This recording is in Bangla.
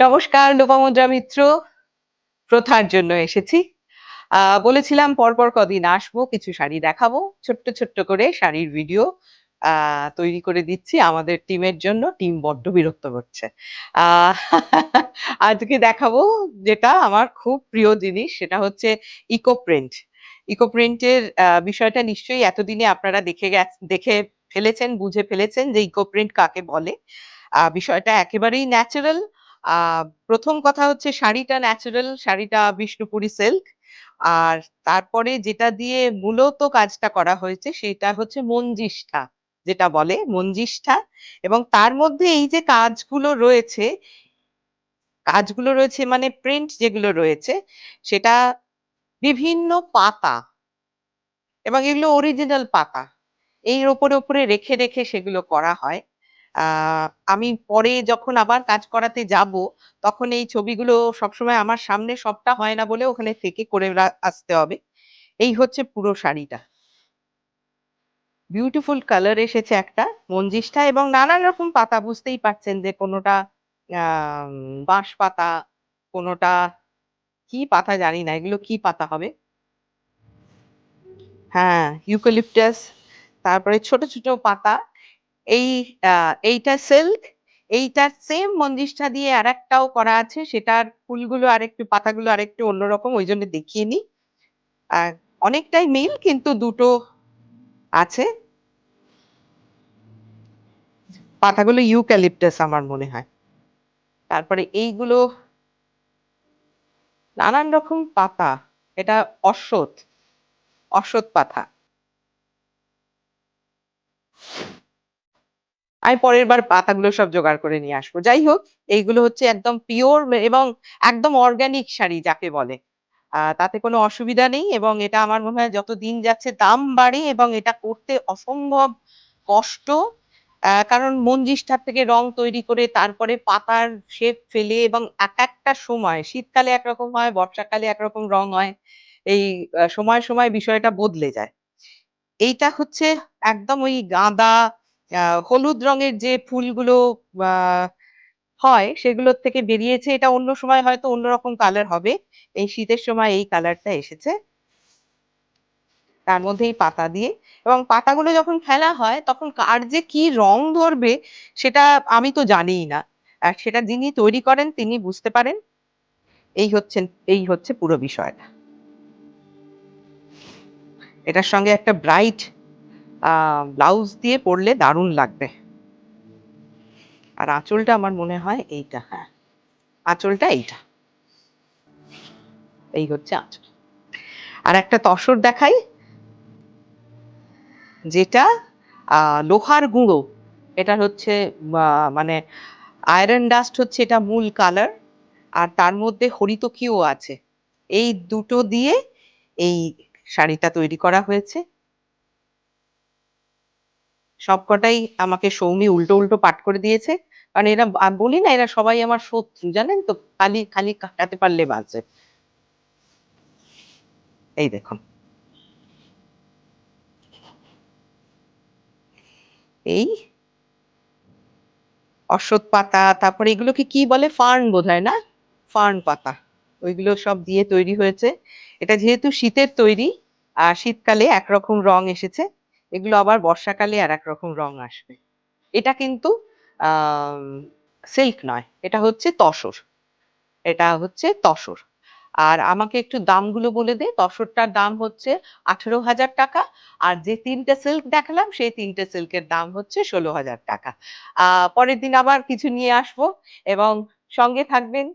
নমস্কার, লোপামুদ্রা মিত্র। প্রথার জন্য এসেছি। বলেছিলাম পরপর কদিন আসব, কিছু শাড়ি দেখাবো। ছোট্ট ছোট্ট করে শাড়ির ভিডিও তৈরি করে দিচ্ছি আমাদের টিমের জন্য। টিম বড্ড বিরক্ত করছে। আজকে দেখাবো যেটা আমার খুব প্রিয় জিনিস, সেটা হচ্ছে ইকো প্রিন্ট। ইকো প্রিন্টের বিষয়টা নিশ্চয়ই এতদিনে আপনারা দেখে দেখে ফেলেছেন, বুঝে ফেলেছেন যে ইকো প্রিন্ট কাকে বলে। বিষয়টা একেবারেই ন্যাচারাল প্রথম কথা হচ্ছে শাড়িটা ন্যাচারাল শাড়িটা বিষ্ণুপুরি সিল্ক আর তারপরে যেটা দিয়ে মূলত কাজটা করা হয়েছে সেটা হচ্ছে মঞ্জিষ্ঠা যেটা বলে মঞ্জিষ্ঠা এবং তার মধ্যে এই যে কাজগুলো রয়েছে কাজগুলো রয়েছে মানে প্রিন্ট যেগুলো রয়েছে সেটা বিভিন্ন পাতা এবং এগুলো অরিজিনাল পাতা। এর ওপরে ওপরে রেখে রেখে সেগুলো করা হয়। আমি পরে যখন আবার কাজ করাতে যাব, তখন এই ছবিগুলো সবসময় আমার সামনে সবটা হয় না বলে ওখানে থেকে করে আসতে হবে। এই হচ্ছে পুরো শাড়িটা। বিউটিফুল কালার এসেছে একটা মঞ্জিষ্ঠা এবং নানান রকম পাতা, বুঝতেই পারছেন যে কোনোটা বাঁশ পাতা কোনোটা কি পাতা জানি না, এগুলো কি পাতা হবে? হ্যাঁ ইউক্যালিপটাস তারপরে ছোট ছোট পাতা এই এইটা সিল্ক এইটার সেম মঞ্জিষ্ঠা দিয়ে আরেকটাও করা আছে, সেটার ফুলগুলো আরেকটু, পাতাগুলো আরেকটু অন্যরকম, ওই জন্য দেখিয়ে নি আর অনেকটাই মিল, কিন্তু দুটো আছে। পাতাগুলো ইউক্যালিপটাস আমার মনে হয়। তারপরে এইগুলো নানান রকম পাতা, এটা অশ্বত্থ অশ্বত্থ পাতা। আমি পরের বার পাতাগুলো সব জোগাড় করে নিয়ে আসব। যাই হোক, এইগুলো হচ্ছে একদম পিওর এবং একদম অর্গানিক শাড়ি যাকে বলে। তাতে কোনো অসুবিধা নেই এবং এটা আমার মনে হয় যত দিন যাচ্ছে দাম বাড়ে এবং এটা করতে অসম্ভব কষ্ট। কারণ মঞ্জিষ্ঠার থেকে রং তৈরি করে তারপরে পাতার শেপ ফেলে এবং এক একটা সময়, শীতকালে একরকম হয়, বর্ষাকালে একরকম রং হয়, এই সময় সময় বিষয়টা বদলে যায়। এইটা হচ্ছে একদম ওই গাঁদা হলুদ রঙের যে ফুলগুলো হয় সেগুলোর থেকে বেরিয়েছে। এটা অন্য সময় হয়তো অন্যরকম কালার হবে। এই শীতের সময় এই কালারটা এসেছে। তার মধ্যে এই পাতা দিয়ে। এবং পাতাগুলো যখন ফেলা হয়, তখন কার যে কি রং ধরবে, সেটা আমি তো জানিই না। আর সেটা যিনি তৈরি করেন, তিনি বুঝতে পারেন। এই হচ্ছেন, এই হচ্ছে পুরো বিষয়টা। এটার সঙ্গে একটা ব্রাইট ব্লাউজ দিয়ে পরলে দারুণ লাগবে। আর আঁচলটা আমার মনে হয় এইটা হ্যাঁ। আঁচলটা এইটা। এই হচ্ছে আঁচল। আর একটা তসর দেখাই, যেটা লোহার গুঁড়ো। এটা হচ্ছে মানে আয়রন ডাস্ট হচ্ছে এটা মূল কালার আর তার মধ্যে হরিতকিও আছে। এই দুটো দিয়ে এই শাড়িটা তৈরি করা হয়েছে। সবকটাই আমাকে সৌমি উল্টো উল্টো পাঠ করে দিয়েছে। কারণ এরা বলি না, এরা সবাই আমার শত্রু, জানেন তো? খালি খালি কাটাতে পারলে বাঁচে। এই দেখুন। এই অশ্বত্থ পাতা, তারপরে এগুলোকে কি বলে? ফার্ন বোধহয়, না? ফার্ন পাতা। ওইগুলো সব দিয়ে তৈরি হয়েছে। এটা যেহেতু শীতের তৈরি, আর শীতকালে একরকম রং এসেছে। এগুলো আবার বর্ষাকালে আর এক রকম রং আসবে। এটা কিন্তু সিল্ক নয়, এটা হচ্ছে তসর। এটা হচ্ছে তসর। আর আমাকে একটু দামগুলো বলে দে। তসরটার দাম হচ্ছে আঠেরো হাজার টাকা, আর যে তিনটে সিল্ক দেখালাম, সেই তিনটে সিল্কের দাম হচ্ছে ষোলো হাজার টাকা। পরের দিন আবার কিছু নিয়ে আসব, এবং সঙ্গে থাকবেন